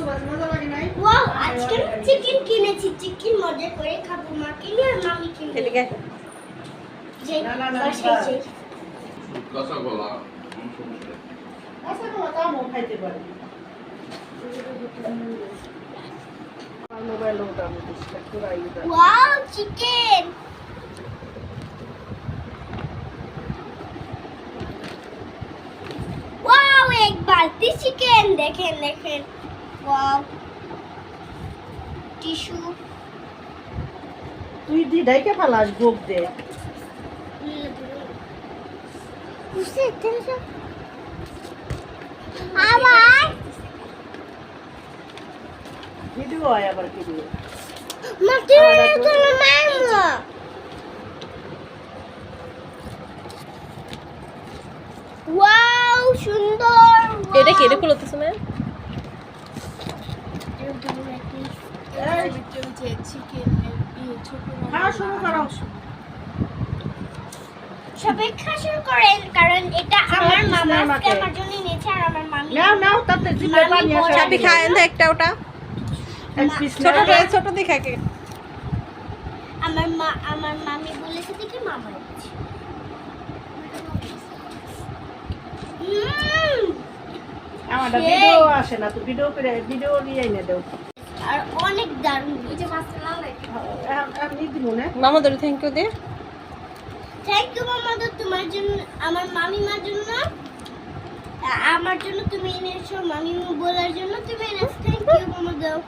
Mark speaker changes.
Speaker 1: Wow আজকে chicken কিনেছি। Chicken মজা করে খাব মাকে নিয়ে আর মামি কিনে।
Speaker 2: এদিকে
Speaker 1: যে
Speaker 3: না, না, না,
Speaker 1: বাসায়
Speaker 3: না।
Speaker 1: যাই
Speaker 4: কাঁচা কলা কোনো সমস্যা নেই।
Speaker 3: তোমার কামও খাইতে পারি। মোবাইল ওটা আমি ডিসকাস করাই
Speaker 1: ওয়াও চিকেন ওয়াও এক বালতি চিকেন দেখেন দেখেন। ওয়াও টিস্যু
Speaker 3: তুই দি ডাইকে ফালাস গোপ দে?
Speaker 1: আবার?
Speaker 3: ভিডিও হয় আবার ভিডিও
Speaker 1: মাটি মারমো ওয়াও সুন্দর
Speaker 2: এটা কি? এটা খুলতেছ না?
Speaker 1: কারণ এটা আমার মামা আমার জন্য নিয়েছে আর আমার মামি
Speaker 3: নাও নাও
Speaker 2: একটা ওটা ছোট। ছোট
Speaker 1: আমার মা আমার মামি বলেছে দেখে মামা এনেছে। উম,
Speaker 3: আমারটা ভিডিও আসে না তো ভিডিও করে ভিডিও নিয়ে এনে দাও।
Speaker 1: আর অনেক দারুণ।
Speaker 3: এখন এখন ই দিব না।
Speaker 2: মামাদের থ্যাংক ইউ দে।
Speaker 1: থ্যাংক ইউ মামাদের তোমার জন্য আমার মামিমার জন্য। আমার জন্য তুমি এনেছো মামি বলার জন্য তুমি এনেছো। থ্যাংক ইউ মামা দাও